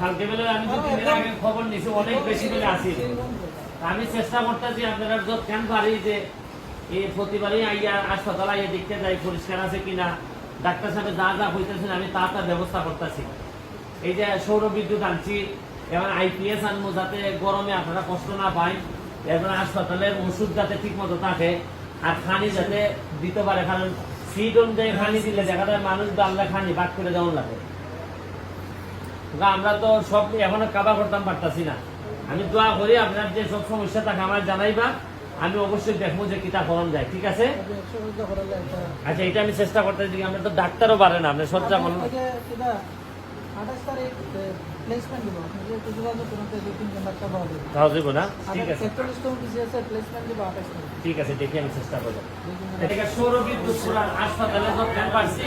কালকে বেলা আমি দু তিন দিন আগে খবর নিছি অনেক বেশি বেলে আসি আমি চেষ্টা করতেছি আপনারা যত কেন পারি যে এই প্রতিবারই আইয়া হাসপাতাল আইয়া দেখতে যাই পরিষ্কার আছে কিনা ডাক্তার সাহেব যা যা হইতেছেন আমি তা তার ব্যবস্থা করতেছি। এই যে সৌর বিদ্যুৎ আনছি এবার আইপিএস আনব যাতে গরমে আপনারা কষ্ট না পায় এবার হাসপাতালের ওষুধ যাতে ঠিক মতো থাকে আর খানি যাতে দিতে পারে কারণ সিট অনুযায়ী খানি দিলে দেখা যায় মানুষ ডাললে খানি বাদ করে যেমন লাগে। আমরা তো সব এখনও কাবা করতাম পারতাছি না আমি দোয়া করি আপনার যে সব সমস্যা থাকে আমার জানাইবা আমি অবশ্যই দেখব যে কিতা করণ যায় ঠিক আছে আচ্ছা এটা আমি চেষ্টা করতে আমরা তো ডাক্তারও পারে না আপনি সজ্জা বলুন প্লেসমেন্ট দিব। দুই পাওয়া যাবে না? ঠিক আছে। একচল্লিশ তম বিসিএস প্লেসমেন্ট দিব আঠাশ ঠিক আছে দেখি আমি চেষ্টা করব। এটা সৌর বিদ্যুৎ হাসপাতালে তো ফ্যান পাচ্ছি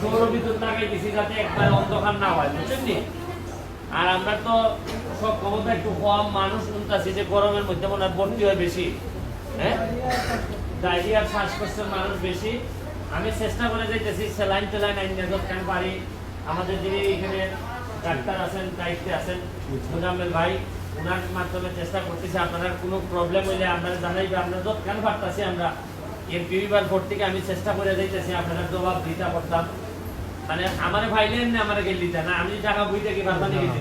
সৌর বিদ্যুৎ লাগাই দিছি যাতে একবার অন্ধকার না হয় বুঝছেন আর আমরা তো সব ক্ষমতা একটু কম মানুষ শুনতেছি যে গরমের মধ্যে মনে হয় ভর্তি হয় বেশি। হ্যাঁ? ডায়রিয়ার শ্বাসকষ্টের মানুষ বেশি। আমি চেষ্টা করে যাইতেছি স্যালাইন টেলাইন আইন পারি। আমাদের যিনি এখানে ডাক্তার আছেন, দায়িত্বে আছেন। মুজাম্মেল ভাই, ওনার মাধ্যমে চেষ্টা করতেছি, আপনারা কোনো প্রবলেম হইলে আপনারা জানাইবে, আপনারা যত কেন পারতাছি আমরা। এর বিবিবার ভোট থেকে আমি চেষ্টা করে যাইতেছি, আপনারা জবাব দিতে পারতাম মানে আমার ভাইলেন না আমার গেলি না, আমি টাকা বইতে কি পারতাম না গেলি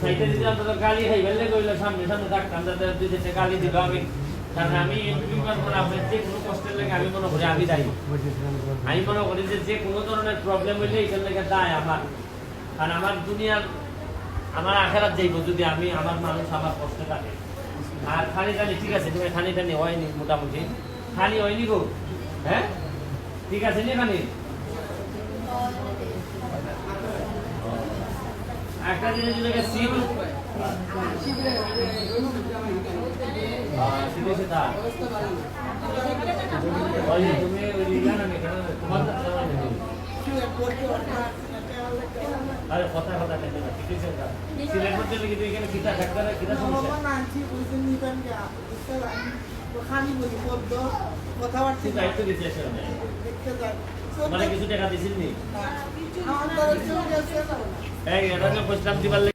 সাইডে দিতে আমরা গালি খাই ফেললে কইলে সামনে সামনে থাকতাম যাতে দুই গালি দিল আমি। মনে আমি মনে করি যে যে কোনো ধরনের প্রবলেম হইলে এখান থেকে দায় আমার। কারণ আমার দুনিয়ার, আমার আখেরাত যাইব যদি আমি, আমার মানুষ আমার কষ্টে থাকে। আর খানি টানি ঠিক আছে, তুমি খানি টানি হয়নি মোটামুটি। খানি হয়নি গো। হ্যাঁ? ঠিক আছে নি খানি একটা জিনিস যেটাকে সিল সিলেছে তা ওই যে তুমি ওই লিখা না কেন তোমার আরে কথা কথা কেন না? ঠিক আছে সিলেট মধ্যে লিখে তুই এখানে কিতা থাকতে না কিতা সমস্যা? কথাবার্তা দায়িত্ব দিতে আসে মানে কিছু টাকা দিছিস নি? এই এটা তো বুঝলাম দিবার